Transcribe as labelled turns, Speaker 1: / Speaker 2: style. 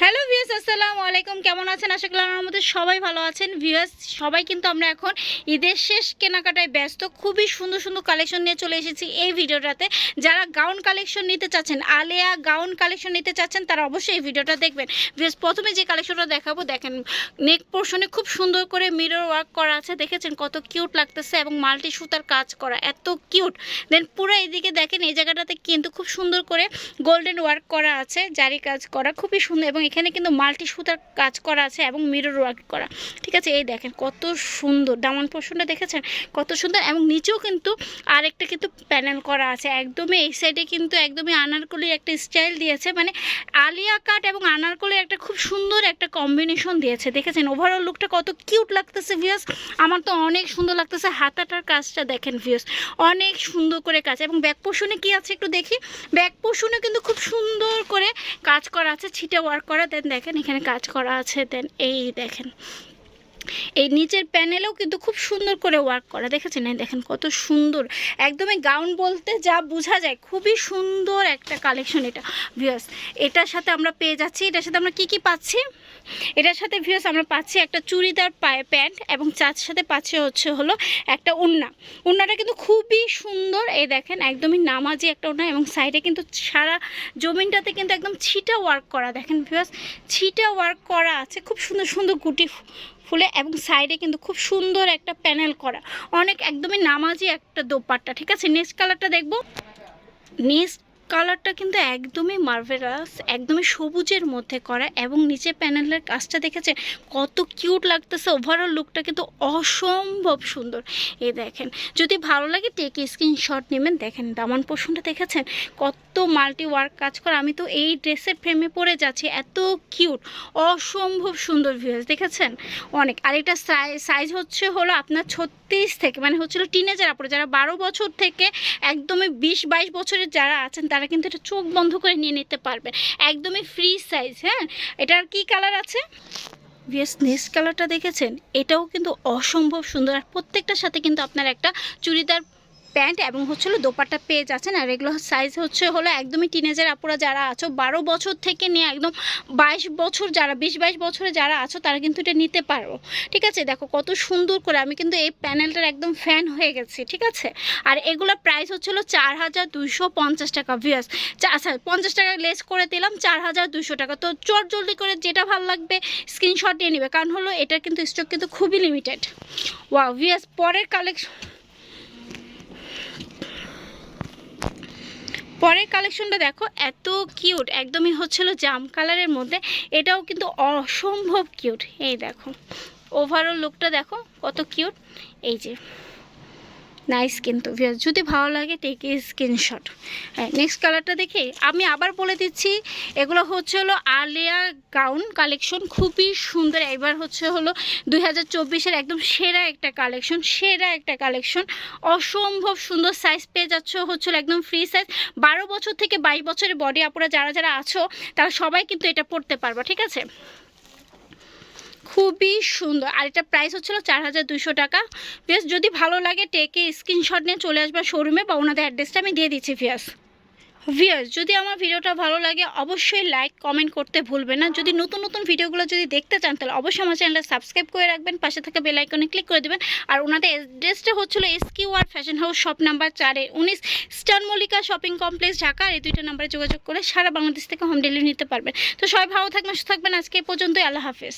Speaker 1: Hello views আসসালামু আলাইকুম, কেমন আছেন? আশা করি আমার মধ্যে সবাই ভালো আছেন। ভিউয়ার্স, সবাই কিন্তু আমরা এখন ঈদের শেষ কেনাকাটায় ব্যস্ত। খুবই সুন্দর সুন্দর কালেকশন নিয়ে চলে এসেছি এই ভিডিওটাতে। যারা গাউন কালেকশন নিতে চাচ্ছেন, আলেয়া গাউন কালেকশন নিতে চাচ্ছেন, তারা অবশ্যই এই ভিডিওটা দেখবেন। ভিউয়ার্স, প্রথমে যে কালেকশনটা দেখাবো, দেখেন নেক পোর্শনে খুব সুন্দর করে মিরর ওয়ার্ক করা আছে। দেখেছেন কত কিউট লাগতেছে এবং মাল্টি সুতার কাজ করা, এত কিউট দেন পুরো এইদিকে দেখেন, এই জায়গাটাতে কিন্তু খুব সুন্দর করে গোল্ডেন ওয়ার্ক করা আছে, জারি কাজ করা, খুবই সুন্দর। এবং এখানে কিন্তু মাল্টি সুতার কাজ করা আছে এবং মিরর ওয়ার্ক করা। ঠিক আছে, এই দেখেন কত সুন্দর। দামান পোর্শনটা দেখেছেন? কত সুন্দর এবং নিচেও কিন্তু আরেকটা কিন্তু প্যানেল করা আছে। একদমই এই সাইডে কিন্তু একদমই আনারকলি একটা স্টাইল দিয়েছে। মানে আলিয়া কাট এবং আনারকলি একটা খুব সুন্দর একটা কম্বিনেশন দিয়েছে। দেখেছেন? ওভারঅল লুকটা কত কিউট লাগতেছে ভিউস আমার তো অনেক সুন্দর লাগতেছে হাতাটার কাজটা দেখেন ভিউস অনেক সুন্দর করে কাজ। এবং ব্যাক পোর্শনে কি আছে একটু দেখি? ব্যাক পোর্শনে কিন্তু খুব সুন্দর করে কাজ করা আছে, ছিটে ওয়ার্ক করা। দেন দেখেন এখানে কাজ করা আছে দেন এই দেখেন। এই নিচের প্যানেলেও কিন্তু খুব সুন্দর করে ওয়ার্ক করা। দেখেছেন? এই দেখেন কত সুন্দর। একদমই গাউন বলতে যা বোঝা যায়, খুবই সুন্দর একটা কালেকশন এটা। ভিউয়ার্স এটার সাথে আমরা পেয়ে যাচ্ছি। এটার সাথে আমরা কি কি পাচ্ছি? এটার সাথে ভিউয়ার্স আমরা পাচ্ছি একটা চুড়িদার পায়ে প্যান্ট এবং চার সাথে পাচ্ছি হচ্ছে হলো একটা উন্না। উন্নাটা কিন্তু খুবই সুন্দর। এই দেখেন, একদমই নামাজি একটা উন্না এবং সাইডে কিন্তু সারা জমিনটাতে কিন্তু একদম ছিটা ওয়ার্ক করা। দেখেন ভিউয়ার্স ছিটা ওয়ার্ক করা আছে। খুব সুন্দর সুন্দর গুটি ফুলে এবং সাইডে কিন্তু খুব সুন্দর একটা প্যানেল করা। অনেক একদমই নামাজি একটা দোপাট্টা, ঠিক আছে? নেক্সট কালারটা দেখব। নেক্সট কালারটা কিন্তু একদমই মার্ভেলাস একদমই সবুজের মধ্যে করা এবং নিচে প্যানেলের কাজটা দেখেছেন? কত কিউট লাগতেছে। ওভারঅল লুকটা কিন্তু অসম্ভব সুন্দর। এ দেখেন, যদি ভালো লাগে টেক স্ক্রিনশট নেবেন। দেখেন, দামান পোষণটা দেখেছেন? কত মাল্টি ওয়ার্ক কাজ করা। আমি তো এই ড্রেসের ফ্রেমে পড়ে যাচ্ছি, এত কিউট অসম্ভব সুন্দর ভিউজ দেখেছেন? অনেক। আর এটা সাইজ হচ্ছে হলো আপনার ছত্রিশ থেকে মানে হচ্ছিল টিনেজার আপুরে যারা বারো বছর থেকে একদমই বিশ বাইশ বছরের যারা আছেন, তারা কিন্তু এটা চোখ বন্ধ করে নিয়ে নিতে পারবেন একদমই ফ্রি সাইজ হ্যাঁ? এটার কি কালার আছে? ভিএস নেক্সট কালারটা দেখেছেন? এটাও কিন্তু অসম্ভব সুন্দর। আর প্রত্যেকটার সাথে কিন্তু আপনার একটা চুড়িদার প্যান্ট এবং হচ্ছে হলো দোপাট্টা পেয়ে যাচ্ছেন। আর এগুলো সাইজ হচ্ছে হলো একদমই টিনেজার আপুরা যারা আছো, বারো বছর থেকে নিয়ে একদম বাইশ বছর যারা, বিশ বাইশ বছরে যারা আছো, তারা কিন্তু এটা নিতে পারো। ঠিক আছে? দেখো কত সুন্দর করে আমি কিন্তু এই প্যানেলটার একদম ফ্যান হয়ে গেছি, ঠিক আছে? আর এগুলোর প্রাইস হচ্ছিল চার হাজার দুইশো পঞ্চাশ টাকা ভিয়াস আচ্ছা পঞ্চাশ টাকা লেস করে দিলাম, চার হাজার দুশো টাকা। তো চট জলদি করে যেটা ভালো লাগবে স্ক্রিনশট নিয়ে নেবে। কারণ হলো এটা কিন্তু স্টক কিন্তু খুবই লিমিটেড ওয়া ভিয়াস পরের কালেকশন পরের কালেকশনটা দেখো, এত কিউট একদমই হচ্ছিল জাম কালারের মধ্যে। এটাও কিন্তু অসম্ভব কিউট এই দেখো। ওভারঅল লুকটা দেখো, কত কিউট এই যে। নাইস কিন্তু যদি ভালো লাগে টেক এ স্ক্রিনশট হ্যাঁ নেক্সট কালারটা দেখি। আমি আবার বলে দিচ্ছি, এগুলো হচ্ছে হলো আলিয়া গাউন কালেকশন খুবই সুন্দর। এবার হচ্ছে হলো দুই হাজার একদম সেরা একটা কালেকশন সেরা একটা কালেকশন অসম্ভব সুন্দর সাইজ পেয়ে যাচ্ছ হচ্ছিল একদম ফ্রি সাইজ বারো বছর থেকে বাইশ বছরের বডি আপুরা যারা যারা আছো, তারা সবাই কিন্তু এটা পড়তে পারবা, ঠিক আছে? খুবই সুন্দর। আর এটা প্রাইস হচ্ছিল চার হাজার দুশো টাকা। বেশ যদি ভালো লাগে টেকে স্ক্রিনশট নিয়ে চলে আসবা শোরুমে বা ওনাদের অ্যাড্রেসটা আমি দিয়ে দিচ্ছি ভিয়াস ভিয়াস যদি আমার ভিডিওটা ভালো লাগে, অবশ্যই লাইক কমেন্ট করতে ভুলবেন না। যদি নতুন নতুন ভিডিওগুলো যদি দেখতে চান, তাহলে অবশ্যই আমার চ্যানেলটা সাবস্ক্রাইব করে রাখবেন। পাশে থাকা বেল আইকনে ক্লিক করে দেবেন। আর ওনাদের অ্যাড্রেসটা হচ্ছিল S Q R fashion house shop number চারে উনিশ star Mallika shopping complex Dhaka. এই দুইটা নাম্বারে যোগাযোগ করে সারা বাংলাদেশ থেকে হোম ডেলিভারি নিতে পারবেন। তো সবাই ভালো থাকবেন, সুস্থ থাকবেন। আজকে এই পর্যন্তই, আল্লাহ হাফেজ।